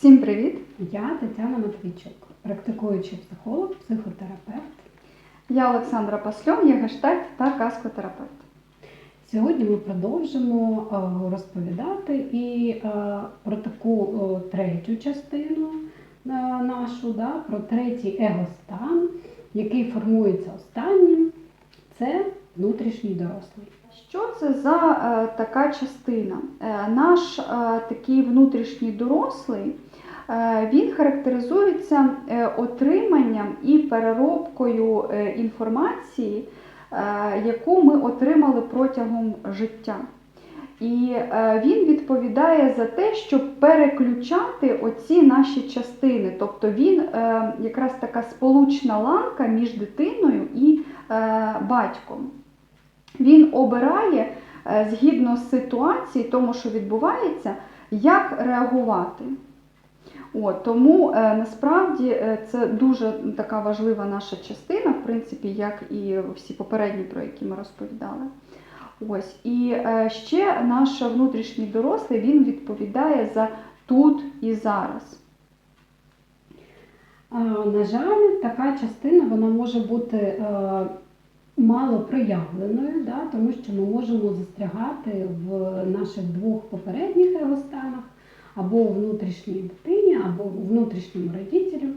Всім привіт! Я Тетяна Матвійчук, практикуючий психолог, психотерапевт. Я Олександра Пасльон, є гештальт та каскотерапевт. Сьогодні ми продовжимо е, розповідати і е, про таку е, третю частину нашу, да, про третій егостан, який формується останнім. Це внутрішній дорослий. Що це за е, така частина? Е, наш е, такий внутрішній дорослий він характеризується е, отриманням і переробкою е, інформації, е, яку ми отримали протягом життя. І е, він відповідає за те, щоб переключати оці наші частини. Тобто він е, якраз така сполучна ланка між дитиною і е, батьком. Він обирає е, згідно з ситуації, тому що відбувається, як реагувати. От, тому е, насправді е, це дуже така важлива наша частина, в принципі, як і всі попередні, про які ми розповідали. Ось. І е, ще наш внутрішній дорослий він відповідає за тут і зараз. На жаль, така частина вона може бути е, мало проявленою, да, тому що ми можемо застрягати в наших двох попередніх егостанах, або внутрішній дитині, або внутрішньому родителю.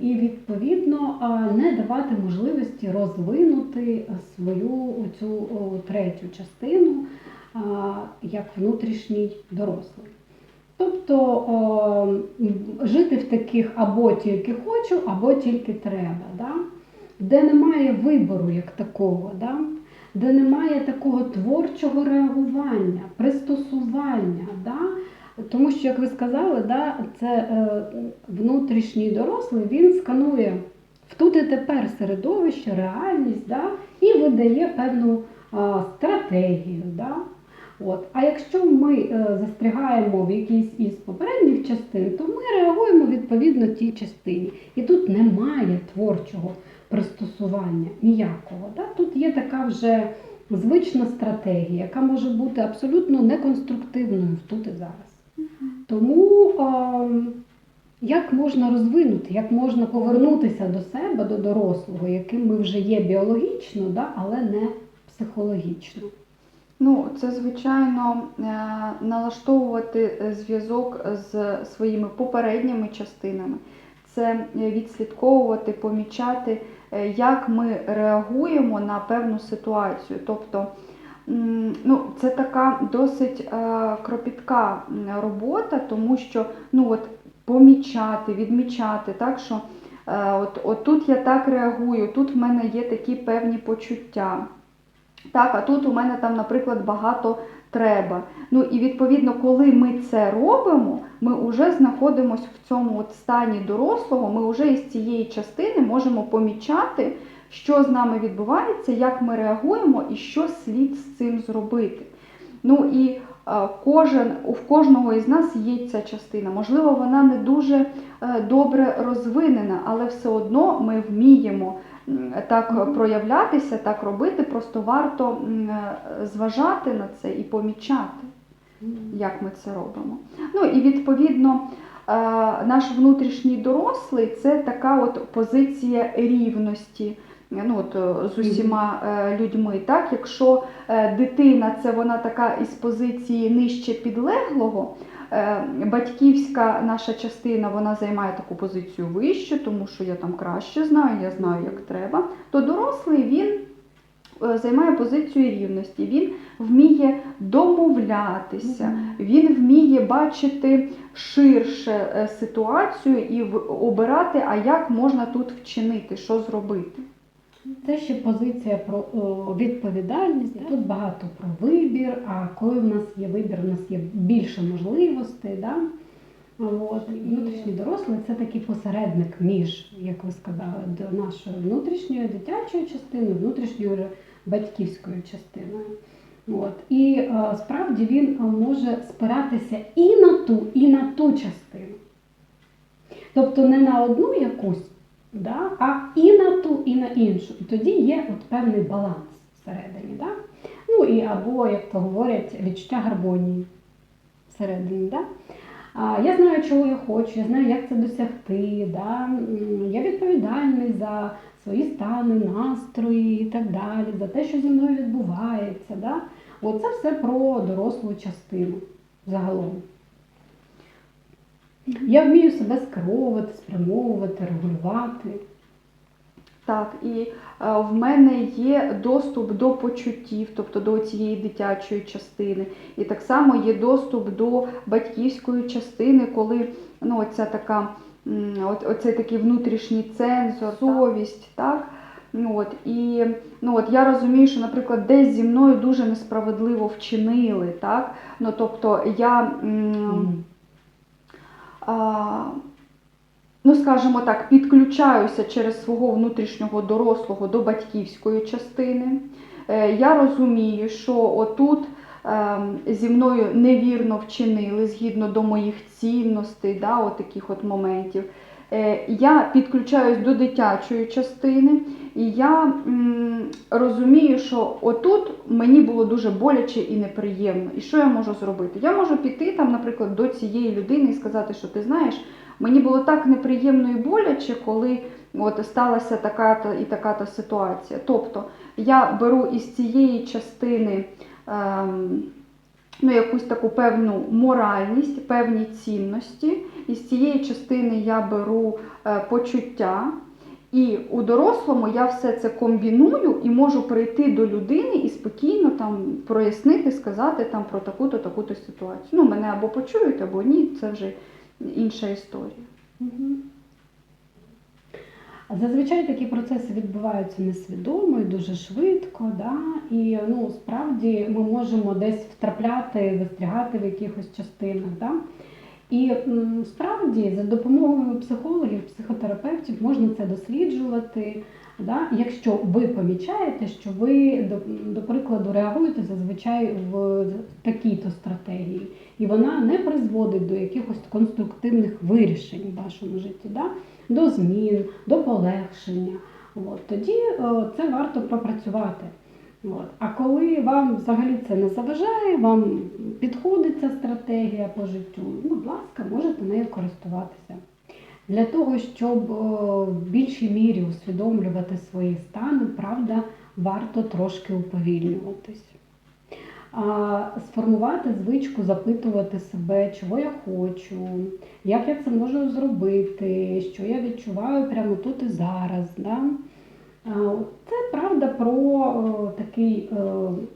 І відповідно не давати можливості розвинути свою цю третю частину як внутрішній дорослий. Тобто жити в таких або тільки хочу, або тільки треба, да? де немає вибору як такого, да? де немає такого творчого реагування, пристосування. Да? Тому що, як ви сказали, да, це е, внутрішній дорослий, він сканує в тут і тепер середовище, реальність, да, і видає певну стратегію. Да. От. А якщо ми е, застрягаємо в якійсь із попередніх частин, то ми реагуємо відповідно тій частині. І тут немає творчого пристосування ніякого. Да. Тут є така вже звична стратегія, яка може бути абсолютно неконструктивною в тут і зараз. Тому а, як можна розвинути, як можна повернутися до себе, до дорослого, яким ми вже є біологічно, да, але не психологічно. Ну, це звичайно е, налаштовувати е, зв'язок з своїми попередніми частинами, це відслідковувати, помічати, е, як ми реагуємо на певну ситуацію. Тобто, ну, це така досить е, кропітка робота, тому що ну, от, помічати, відмічати, так що е, от, от тут я так реагую, тут в мене є такі певні почуття. Так, а тут у мене там, наприклад, багато треба. Ну і відповідно, коли ми це робимо, ми вже знаходимося в цьому от стані дорослого, ми вже із цієї частини можемо помічати, що з нами відбувається, як ми реагуємо і що слід з цим зробити. Ну і е, кожен, у кожного із нас є ця частина. Можливо, вона не дуже е, добре розвинена, але все одно ми вміємо так проявлятися, так робити. Просто варто е, зважати на це і помічати, як ми це робимо. Ну і відповідно. Наш внутрішній дорослий це така от позиція рівності ну, от, е, з усіма е, людьми. Так? Якщо е, дитина це вона така із позиції нижче підлеглого, е, батьківська наша частина вона займає таку позицію вище, тому що я там краще знаю, я знаю, як треба, то дорослий він е, займає позицію рівності, він вміє домовлятися, він вміє бачити ширше е, ситуацію і обирати, а як можна тут вчинити, що зробити. Це ще позиція про о, відповідальність. Тут багато про вибір. А коли в нас є вибір, у нас є більше можливостей. Да? От. І Внутрішній дорослий це такий посередник між, як ви сказали, до нашої внутрішньої дитячої частини, внутрішньої батьківською частиною. От. І справді він може спиратися і на ту, і на ту частину. Тобто не на одну якусь, да, а і на ту, і на іншу. І тоді є от певний баланс всередині. Да? Ну і або, як то говорять, відчуття гармонії всередині. Да? А, Я знаю, чого я хочу, я знаю, як це досягти. Да? Я відповідальний за свої стани, настрої і так далі, за те, що зі мною відбувається. Да? Оце все про дорослу частину загалом. Я вмію себе скеровувати, спрямовувати, регулювати. Так, і е, в мене є доступ до почуттів, тобто до цієї дитячої частини. І так само є доступ до батьківської частини, коли ну, оця така, от, оцей такий внутрішній цензор, совість. Так? Ну, От, і ну, от я розумію, що, наприклад, десь зі мною дуже несправедливо вчинили. Так? Ну, тобто я. м, а, ну, скажімо так, підключаюся через свого внутрішнього дорослого до батьківської частини. Е, Я розумію, що отут ем, зі мною невірно вчинили згідно до моїх цінностей, да, от таких от моментів. Е, Я підключаюсь до дитячої частини, і я розумію, що отут мені було дуже боляче і неприємно. І що я можу зробити? Я можу піти там, наприклад, до цієї людини і сказати, що ти знаєш, мені було так неприємно і боляче, коли от сталася така і така ситуація. Тобто я беру із цієї частини. Ем, Ну, якусь таку певну моральність, певні цінності. І з цієї частини я беру е, почуття, і у дорослому я все це комбіную і можу прийти до людини і спокійно там прояснити, сказати там про таку-то, таку-то ситуацію. Ну, мене або почують, або ні, це вже інша історія. Зазвичай такі процеси відбуваються несвідомо і дуже швидко, да? і ну, справді ми можемо десь втрапляти, застрягати в якихось частинах. Да? І справді за допомогою психологів, психотерапевтів можна це досліджувати. Да? Якщо ви помічаєте, що ви, до, до прикладу, реагуєте зазвичай в такій-то стратегії, і вона не призводить до якихось конструктивних вирішень в вашому житті, да? до змін, до полегшення. От, тоді е, це варто пропрацювати. От. А коли вам взагалі це не заважає, вам підходить ця стратегія по життю, ну, будь ласка, можете нею користуватися. Для того, щоб е, в більшій мірі усвідомлювати свої стани, правда, варто трошки уповільнюватись. Сформувати звичку запитувати себе, чого я хочу, як я це можу зробити, що я відчуваю прямо тут і зараз. Да? Це правда про такий е,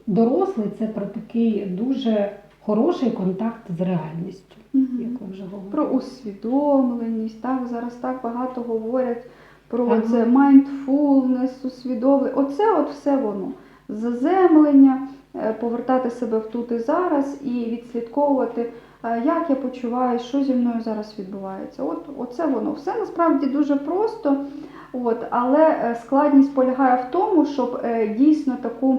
дорослий, це про такий дуже хороший контакт з реальністю, як ви вже говорили. Про усвідомленість, так, зараз так багато говорять про Ага. це mindfulness, усвідомлення. Оце от все воно. Заземлення, е, повертати себе в тут і зараз і відслідковувати, е, як я почуваю, що зі мною зараз відбувається. От, оце воно. Все насправді дуже просто. От, але е, складність полягає в тому, щоб дійсно таку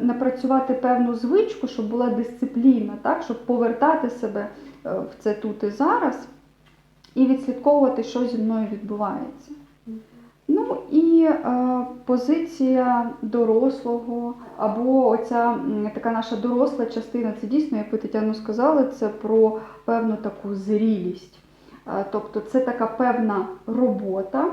напрацювати певну звичку, щоб була дисципліна, так, щоб повертати себе е, в це тут і зараз і відслідковувати, що зі мною відбувається. Ну і е, позиція дорослого, або оця така наша доросла частина, це дійсно, як ви Тетяно сказали, це про певну таку зрілість. Е, тобто це така певна робота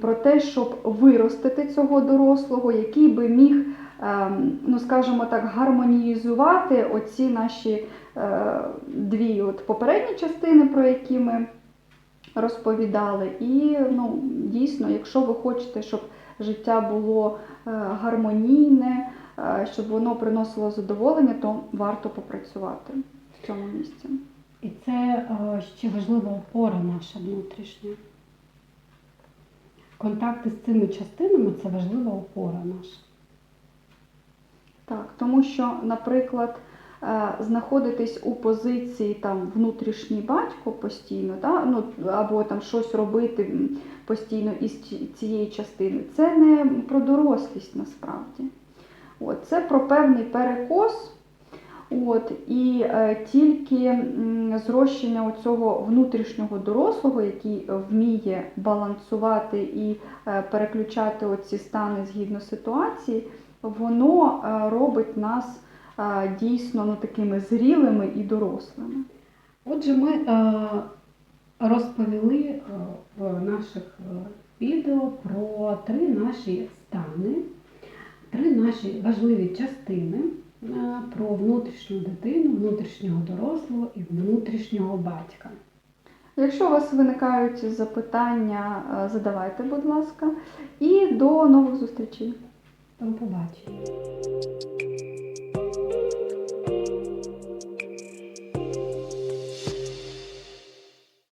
про те, щоб виростити цього дорослого, який би міг, ем, ну скажімо так, гармоніїзувати оці наші е, дві от попередні частини, про які ми розповідали. І ну, дійсно, якщо ви хочете, щоб життя було е, гармонійне, е, щоб воно приносило задоволення, то варто попрацювати в цьому місці. І це ще важлива опора наша внутрішня. Контакти з цими частинами це важлива опора наша. Так, тому що, наприклад, е, знаходитись у позиції там внутрішній батько постійно, да, ну, або там щось робити постійно із цієї частини, це не про дорослість насправді. От, це про певний перекос. От, і е, тільки зрощення цього внутрішнього дорослого, який вміє балансувати і е, переключати оці стани згідно ситуації, воно е, робить нас дійсно ну, такими зрілими і дорослими. Отже, ми розповіли в наших відео про три наші стани, три наші важливі частини про внутрішню дитину, внутрішнього дорослого і внутрішнього батька. Якщо у вас виникають запитання, е, задавайте, будь ласка. І до нових зустрічей. До побачення.